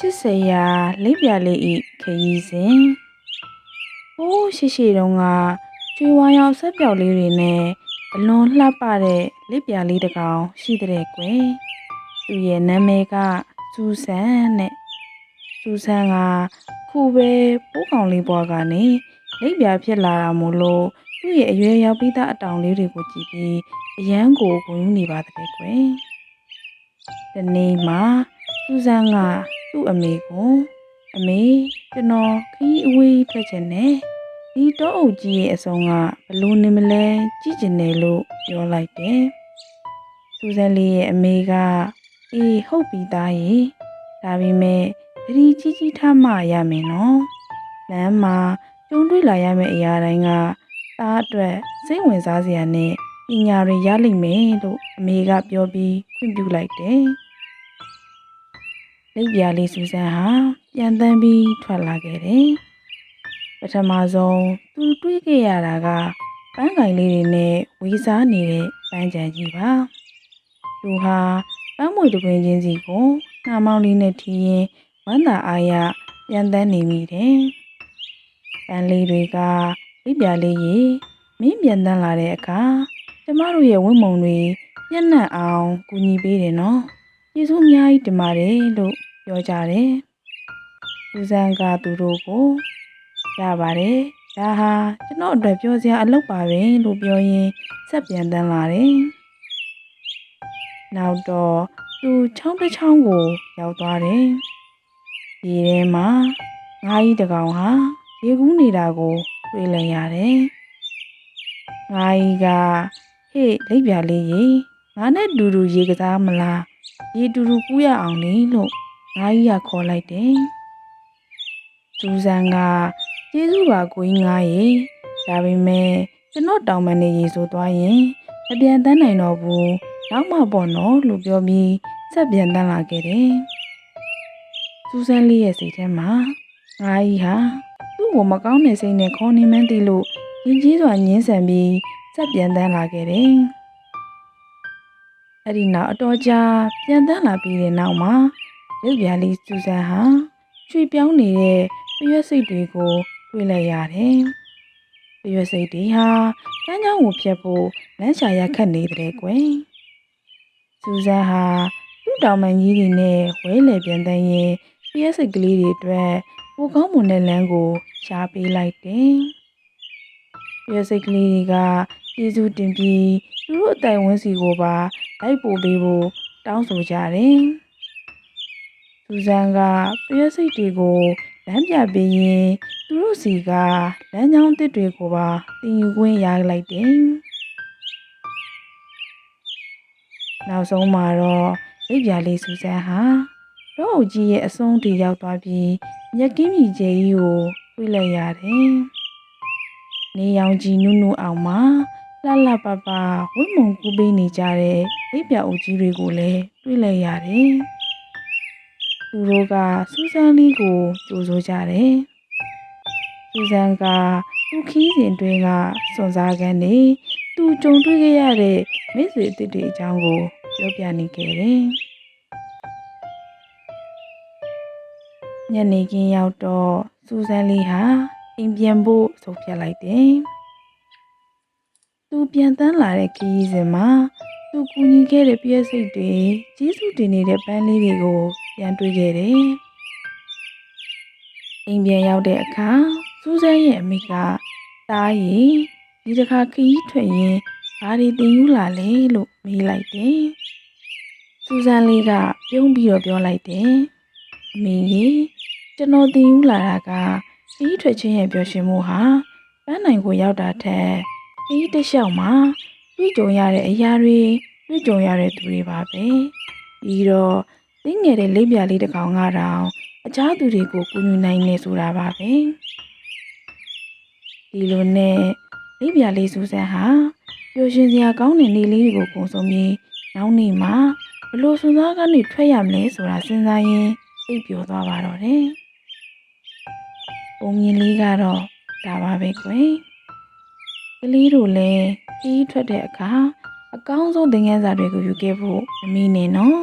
ချစ်စရာလိပ်ပြလေးဤခရီးစဉ်ဟိုးရှိရှိတုန်းကကျွေးဝါရောင်ဆက်ပြောက်လေးတွေနဲ့အလွန်လှပတဲ့လိပ်ပြလေးတစ်ကောင်ရှိတဲ့ကွယ်သူရဲ့နာမည်ကစူဆန်နဲ့စူဆန်ကခုပဲပိုးကောင်လေးဘွားကနေလိပ်ပြဖြစ်လာတာမို့လို့သူ့ရဲ့အရွယ်ရောက်ပြီးသားအတောင်လေးတွေကိုကြည့်ပြီးအရန်ကိုဂုဏ်ယူနေပါတဲ့ကွယ်ဒီနေ့မှာစူဆန်က သူ့အမေကိုအမေကျွန်တော်ခရီးအဝေးထွက်ချင်တယ်ဒီတောအုပ်ကြီးရဲ့အဆုံးကဘလို့နေမလဲကြည့်ချင်တယ်လို့ပြောလိုက်တယ်စူဇန်လေးရဲ့အမေကအေးဟုတ်ပြီသားရေဒါပေမဲ့သတိကြီးကြီးထားမှရမယ်နော်လမ်းမှာကြုံတွေ့လာရမယ့်အရာတိုင်းကသားအတွက်စိတ်ဝင်စားစရာနဲ့ပညာတွေရလိမ့်မယ်လို့အမေကပြောပြီးခွင့်ပြုလိုက်တယ် လိပ်ပြာလေးစူဇန်ဟာပြန်တန်းပြီးထွက်လာခဲ့တယ်။ပထမဆုံးသူတွေးခဲ့ရတာကပန်းကင်လေးတွေနဲ့ဝေးစားနေတဲ့ပန်းချံကြီးပါ။သူဟာပန်းမွေတပွင့်ချင်းစီကိုနှာမောင်းလေးနဲ့ထီးရင်ဝမ်းသာအားရပြန်တန်းနေမိတယ်။ပန်းလေးတွေကလိပ်ပြာလေးရေမင်းပြန်တန်းလာတဲ့အခါကျမတို့ရဲ့ဝင်းမုံတွေညံ့နှံ့အောင်ကူညီပေးတယ်နော်။ကျေးဇူးအများကြီးတင်ပါတယ်လို့ ပြောကြတယ်။ဦးစံကသူတို့ကိုရပါတယ်။ဒါဟာကျွန်တော်အတွက်ပြောစရာအလုပ်ပါပဲလို့ပြောရင်းဆက်ပြန်တန်းလာတယ်။နောက်တော့သူချောင်းတစ်ချောင်းကိုရောက်သွားတယ်။ဒီထဲမှာငါးကြီးတစ်ကောင်ဟာရေကူးနေတာကိုတွေ့လိုက်ရတယ်။ငါးကြီးကဟေ့လိပ်ပြာလေးရေငါနဲ့တူတူရေကစားမလားရေတူတူကူးရအောင်လေလို့ ငါးကြီးကခေါ်လိုက်တယ်။စူဇန်ကကျေးဇူးပါကိုကြီးငါးရေဒါပေမဲ့ကျွန်တော်တောင်းပန်နေရေဆိုသွားရင်မပြန်တန်းနိုင်တော့ဘူးနောက်မှပေါ့နော်လို့ပြောပြီးဆက်ပြန်တန်းလာခဲ့တယ်။စူဇန်လေးရဲ့စိတ်ထဲမှာငါးကြီးဟာသူ့ကိုမကောင်းတဲ့စိတ်နဲ့ခေါင်းနေမှန်းသိလို့ရင်ကြီးစွာညှင်းဆန်ပြီးဆက်ပြန်တန်းလာခဲ့တယ်။အဲ့ဒီနောက်အတော်ကြာပြန်တန်းလာပြီးတဲ့နောက်မှာ ရုပ်ပြားလေးစူဇန်ဟာရွှေပြောင်းနေတဲ့ပရွက်စိတ်တွေကိုတွေ့လိုက်ရတယ်။ပရွက်စိတ်တွေဟာတန်းချောင်းကိုဖျက်ဖို့လမ်းရှာရခက်နေတဲ့ကွယ်။စူဇန်ဟာသူ့တောင်ပန်ကြီးတွေနဲ့ဝဲလေပြန်တန်းရင်ပရွက်စိတ်ကလေးတွေအတွက်ပိုကောင်းမွန်တဲ့လမ်းကိုရှားပေးလိုက်တယ်။ပရွက်စိတ်ကလေးတွေကကျေးဇူးတင်ပြီးသူတို့အတိုင်ဝန်းစီကိုပါလိုက်ပို့ပေးဖို့တောင်းဆိုကြတယ်။ စူဇန်ကပရွက်စိတ်တွေကိုလမ်းပြပေးရင်သူတို့စီကလမ်းကြောင်းတစ်တွေကိုပါတင်ယူခွင့်ရလိုက်တယ်။နောက်ဆုံးမှာတော့လိပ်ပြာလေးစူဇန်ဟာတော့အုပ်ကြီးရဲ့အဆုံးထိရောက်သွားပြီးမြက်ကင်းမြည်ကျဲကြီးကိုတွေ့လိုက်ရတယ်။နေရောင်ကြီးနုနုအောင်မှာလှလှပပဝိမုံကူးပေးနေကြတဲ့လိပ်ပြာအုပ်ကြီးတွေကိုလည်းတွေ့လိုက်ရတယ်။ သူတို့ကစူဇန်လေးကိုကြိုဆိုကြတယ်။စူဇန်ကသူ့ခီးစဉ်တွင်းကစွန်စားခန်းနေသူကြုံတွေ့ခဲ့ရတဲ့မိတ်ဆွေအသစ်တွေအကြောင်းကိုပြောပြနေခဲ့တယ်။ညနေခင်းရောက်တော့စူဇန်လေးဟာအိမ်ပြန်ဖို့ဆုံးဖြတ်လိုက်တယ်။သူပြန်တန်းလာတဲ့ခီးစဉ်မှာသူကူညီခဲ့တဲ့ပြည့်စိတ်တွေကြီးစုတင်နေတဲ့ပန်းလေးတွေကို ပြန်တွေ့ခဲ့တယ်။အိမ်ပြန်ရောက်တဲ့အခါစူးစမ်းရဲ့အမိကတားရီဒီတစ်ခါခရီးထွက်ရင်ဘာတွေတင်ယူလာလဲလို့မေးလိုက်တယ်။စူးစမ်းလေးကပြုံးပြီးတော့ပြောလိုက်တယ်။အမေကြီးကျွန်တော်တင်ယူလာတာကခရီးထွက်ခြင်းရဲ့ပျော်ရွှင်မှုဟာပန်းနိုင်ကိုရောက်တာထက်ခရီးတစ်လျှောက်မှာတွေ့ကြုံရတဲ့အရာတွေတွေ့ကြုံရတဲ့သူတွေပါပဲ။ပြီးတော့ သိငယ်တဲ့လေးပြလေးတစ်ကောင်ကတော့အခြားသူတွေကိုကူညီနိုင်နေဆိုတာပါပဲဒီလိုနဲ့လိပ်ပြလေးစူးစမ်းဟာပျော်ရွှင်စရာကောင်းတဲ့နေလေးတွေကိုပုံစုံပြီးနောက်နေ့မှာဘလို့စွန်စားကနေထွက်ရမလဲဆိုတာစဉ်းစားရင်းအိပ်ပျော်သွားပါတော့တယ်ပုံမြင်လေးကတော့ဒါပါပဲကွယ်ကလေးတို့လည်းခီးထွက်တဲ့အခါအကောင်းဆုံးသင်ခန်းစာတွေကိုယူခဲ့ဖို့မမီနဲ့နော်